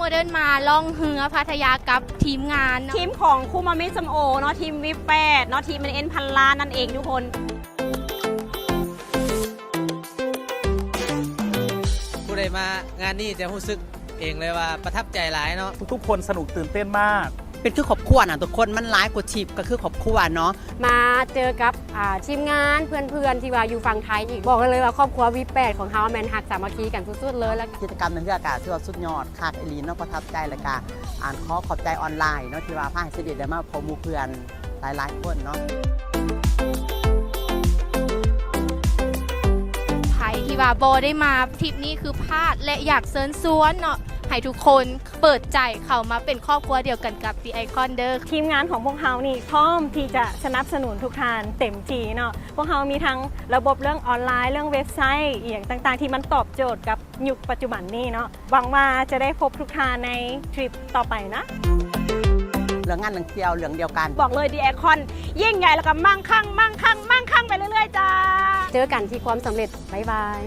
มเดิร์นมาล่องเฮือพัทยากับทีมงานเนาะทีมของคูมามิสมโอเนาะทีมวิปแปดเนาะทีมเอ็นพันล้านนั่นเองทุกคน ผู้ใดมางานนี้จะรู้สึกเองเลยว่าประทับใจหลายเนาะ ทุกๆคนสนุกตื่นเต้นมาก เป็นคือครอบครัวนะทุกคนมันร้ายกว่าชีพก็คือครอบครัวเนาะมาเจอกับอ่าทีมงานเพื่อนๆที่ว่าอยู่ฝั่งไทยอีกบอกกันเลยว่าครอบครัววีแปดของเฮาแมนหักสามัคคีกันสุดๆเลยแล้วกิจกรรมในเรื่องอากาศที่ว่าสุดยอดคาดไอรีนเนาะประทับใจเลยค่ะอ่านขอขอบใจออนไลน์เนาะที่ว่าพาให้เสด็จได้มาพบหมู่เพื่อนหลายๆคนเนาะไทยที่ว่าโบได้มาทริปนี้คือพลาดและอยากเซิญซวนเนาะ ให้ทุกคนเปิดใจเข้ามาเป็นครอบครัวเดียวกันกับ The Icon เด้อทีมงานของพวกเรานี่พร้อมที่จะสนับสนุนทุกทานเต็มทีเนาะพวกเรามีทั้งระบบเรื่องออนไลน์เรื่องเว็บไซต์อหย่างต่างๆ ที่มันตอบโจทย์กับยุคปัจจุบันนี้เนาะหวังว่าจะได้พบทุกทานในทริปต่อไปนะเรื่องงานเรื่องเที่ยวเรื่องเดียวกัน บอกเลยดีแอคอนยิ่งใหญ่แล้วก็มั่งคั่งมั่งคั่งมั่งคั่งไปเรื่อยๆจ้า เจอกันที่ความสำเร็จ บ๊ายบาย